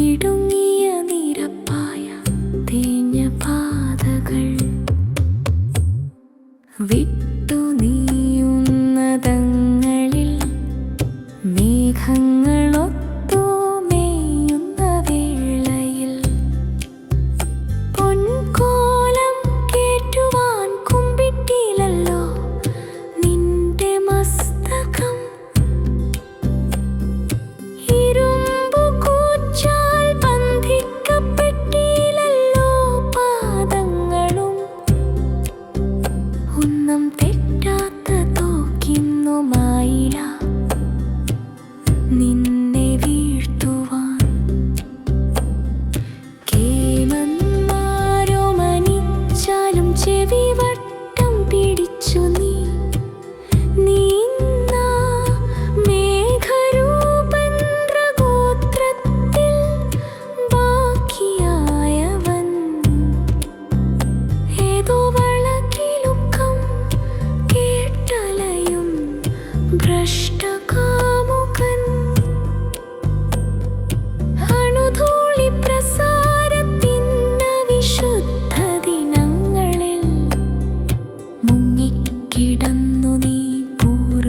ഇടുങ്ങിയ നിരപ്പായ തേഞ്ഞ വിട്ടു നീയുന്നതങ്ങളിൽ മേഘങ്ങളൊത്തു 你。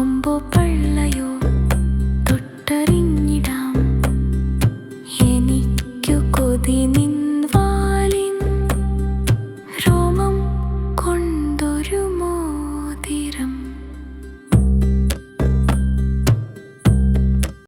കൊമ്പോ പള്ളയോ തൊട്ടറിഞ്ഞിടാം. എനിക്കു കൊതി